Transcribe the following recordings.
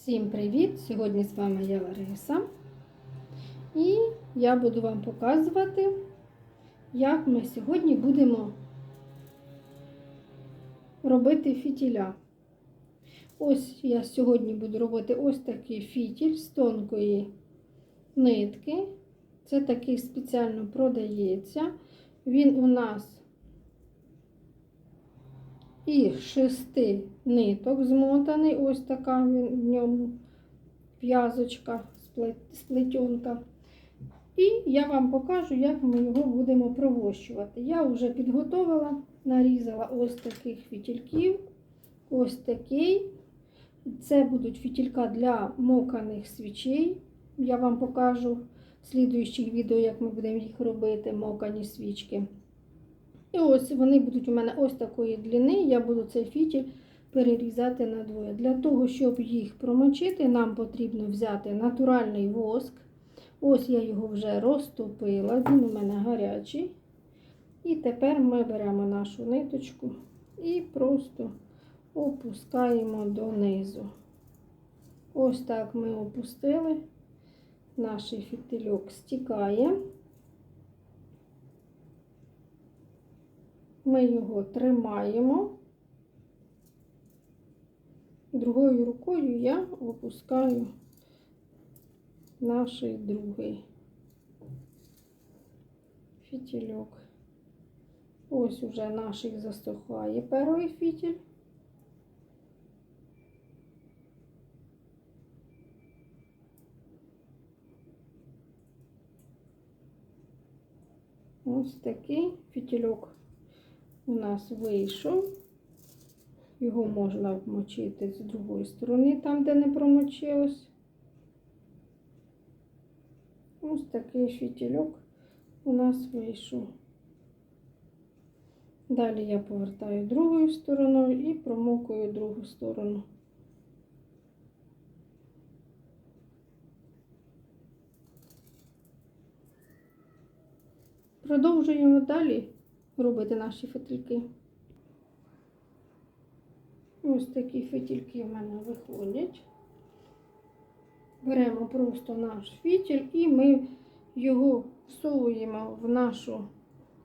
Всім привіт! Сьогодні з вами я Лариса. І я буду вам показувати, як ми сьогодні будемо робити фітіля. Ось я сьогодні буду робити ось такий фітіль з тонкої нитки. Це такий спеціально продається. Він у нас і шести ниток змотаний, ось така в ньому в'язочка, сплетенка. І я вам покажу, як ми його будемо провощувати. Я вже підготувала, нарізала ось таких фітільків. Ось такий. Це будуть фітілька для моканих свічей. Я вам покажу в слідуючих відео, як ми будемо їх робити, мокані свічки. І ось вони будуть у мене ось такої длини. Я буду цей фітіль перерізати на двоє. Для того, щоб їх промочити, нам потрібно взяти натуральний воск. Ось я його вже розтопила, він у мене гарячий. І тепер ми беремо нашу ниточку і просто опускаємо донизу. Ось так ми опустили, наш фітильок стікає. Ми його тримаємо. Другою рукою я опускаю наш другий фітільок. Ось уже наш засухає перший фітіль. Ось такий фітільок у нас вийшов. Його можна вмочити з другої сторони, там, де не промочилось. Ось такий фітільок у нас вийшов. Далі я повертаю другою стороною і промокую другу сторону. Продовжуємо далі робити наші фитильки. Ось такі фитільки в мене виходять. Беремо просто наш фітіль і ми його всовуємо в, нашу,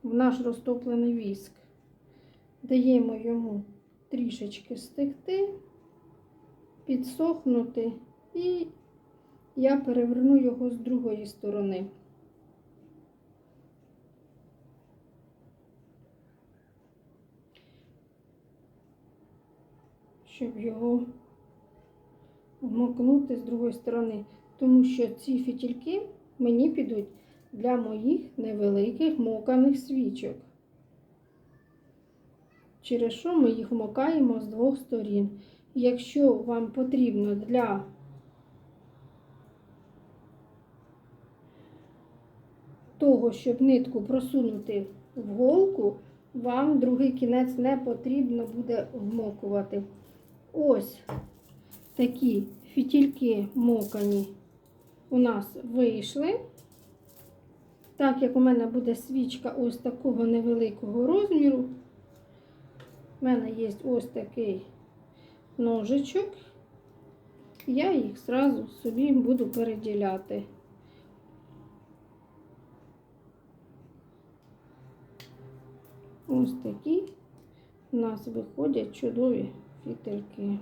в наш розтоплений віск. Даємо йому трішечки стекти, підсохнути, і я переверну його з другої сторони. Щоб його вмокнути з другої сторони. Тому що ці фітільки мені підуть для моїх невеликих моканих свічок. Через що ми їх вмокаємо з двох сторін. Якщо вам потрібно для того, щоб нитку просунути в голку, вам другий кінець не потрібно буде вмокувати. Ось такі фітільки мокані у нас вийшли. Так як у мене буде свічка ось такого невеликого розміру, у мене є ось такий ножичок, я їх зразу собі буду переділяти. Ось такі у нас виходять чудові фітильки.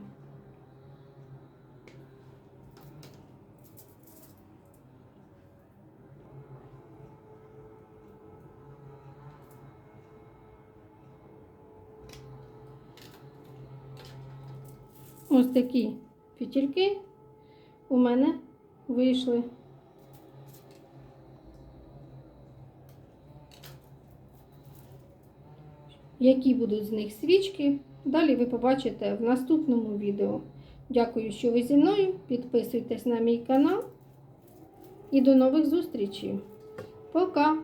Ось такі фітільки у мене вийшли. Які будуть з них свічки, далі ви побачите в наступному відео. Дякую, що ви зі мною. Підписуйтесь на мій канал і до нових зустрічей. Пока!